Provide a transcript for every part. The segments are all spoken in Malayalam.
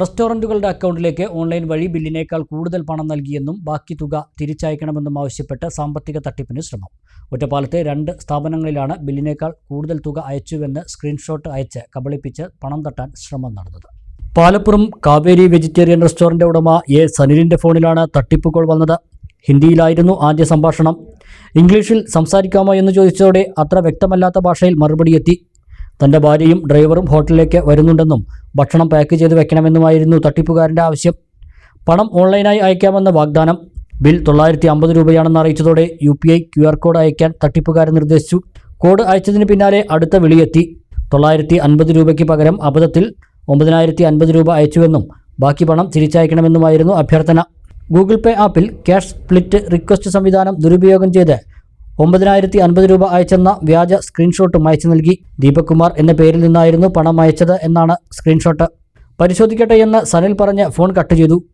റെസ്റ്റോറന്റുകളുടെ അക്കൗണ്ടിലേക്ക് ഓൺലൈൻ വഴി ബില്ലിനേക്കാൾ കൂടുതൽ പണം നൽകിയെന്നും ബാക്കി തുക തിരിച്ചയക്കണമെന്നും ആവശ്യപ്പെട്ട് സാമ്പത്തിക തട്ടിപ്പിന് ശ്രമം. ഒറ്റപ്പാലത്തെ രണ്ട് സ്ഥാപനങ്ങളിലാണ് ബില്ലിനേക്കാൾ കൂടുതൽ തുക അയച്ചുവെന്ന് സ്ക്രീൻഷോട്ട് അയച്ച് കബളിപ്പിച്ച് പണം തട്ടാൻ ശ്രമം നടന്നത്. പാലപ്പുറം കാവേരി വെജിറ്റേറിയൻ റെസ്റ്റോറന്റ് ഉടമ എ സനിലിന്റെ ഫോണിലാണ് തട്ടിപ്പ് കോൾ വന്നത്. ഹിന്ദിയിലായിരുന്നു ആദ്യ സംഭാഷണം. ഇംഗ്ലീഷിൽ സംസാരിക്കാമോ എന്ന് ചോദിച്ചതോടെ അത്ര വ്യക്തമല്ലാത്ത ഭാഷയിൽ മറുപടിയെത്തി തന്റെ ഭാര്യയും ഡ്രൈവറും ഹോട്ടലിലേക്ക് വരുന്നുണ്ടെന്നും ഭക്ഷണം പാക്ക് ചെയ്ത് വെക്കണമെന്നുമായിരുന്നു തട്ടിപ്പുകാരന്റെ ആവശ്യം. പണം ഓൺലൈനായി അയക്കാമെന്ന വാഗ്ദാനം. ബിൽ തൊള്ളായിരത്തി അമ്പത് രൂപയാണെന്ന് അറിയിച്ചതോടെ U P I Q R code അയക്കാൻ തട്ടിപ്പുകാരൻ നിർദ്ദേശിച്ചു. കോഡ് അയച്ചതിന് പിന്നാലെ അടുത്ത വിളിയെത്തി. തൊള്ളായിരത്തി അൻപത് രൂപയ്ക്ക് പകരം അബദ്ധത്തിൽ ഒമ്പതിനായിരത്തി അൻപത് രൂപ അയച്ചുവെന്നും ബാക്കി പണം തിരിച്ചയക്കണമെന്നുമായിരുന്നു അഭ്യർത്ഥന. ഗൂഗിൾ പേ ആപ്പിൽ ക്യാഷ് സ്പ്ലിറ്റ് റിക്വസ്റ്റ് സംവിധാനം ദുരുപയോഗം ചെയ്ത് ഒമ്പതിനായിരത്തി അൻപത് രൂപ അയച്ചെന്ന വ്യാജ സ്ക്രീൻഷോട്ടും അയച്ചു നൽകി. ദീപക് കുമാർ എന്ന പേരിൽ നിന്നായിരുന്നു പണം അയച്ചത് എന്നാണ് സ്ക്രീൻഷോട്ട്. പരിശോധിക്കട്ടെ എന്ന് സനിൽ പറഞ്ഞ് ഫോൺ കട്ട് ചെയ്തു.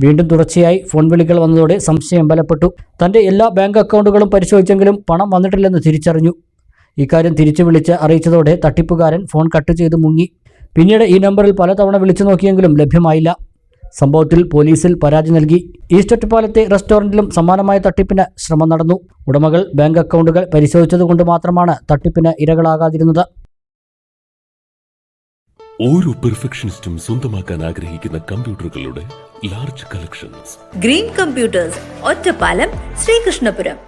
വീണ്ടും തുടർച്ചയായി ഫോൺ വിളികൾ വന്നതോടെ സംശയം ബലപ്പെട്ടു. തന്റെ എല്ലാ ബാങ്ക് അക്കൗണ്ടുകളും പരിശോധിച്ചെങ്കിലും പണം വന്നിട്ടില്ലെന്ന് തിരിച്ചറിഞ്ഞു. ഇക്കാര്യം തിരിച്ചു വിളിച്ച് അറിയിച്ചതോടെ തട്ടിപ്പുകാരൻ ഫോൺ കട്ട് ചെയ്ത് മുങ്ങി. പിന്നീട് ഈ നമ്പറിൽ പലതവണ വിളിച്ചു നോക്കിയെങ്കിലും ലഭ്യമായില്ല. സംഭവത്തിൽ പോലീസിൽ പരാതി നൽകി. ഈസ്റ്റ് ഒറ്റപ്പാലത്തെ റെസ്റ്റോറന്റിലും സമാനമായ തട്ടിപ്പിന് ശ്രമം നടന്നു. ഉടമകൾ ബാങ്ക് അക്കൗണ്ടുകൾ പരിശോധിച്ചതുകൊണ്ട് മാത്രമാണ് തട്ടിപ്പിന് ഇരകളാകാതിരുന്നത്. ഓരോ പെർഫെക്ഷനിസ്റ്റും സ്വന്തമാക്കാൻ ആഗ്രഹിക്കുന്ന കമ്പ്യൂട്ടറുകളുടെ large collections green computers Ottapalam Sreekrishnapuram.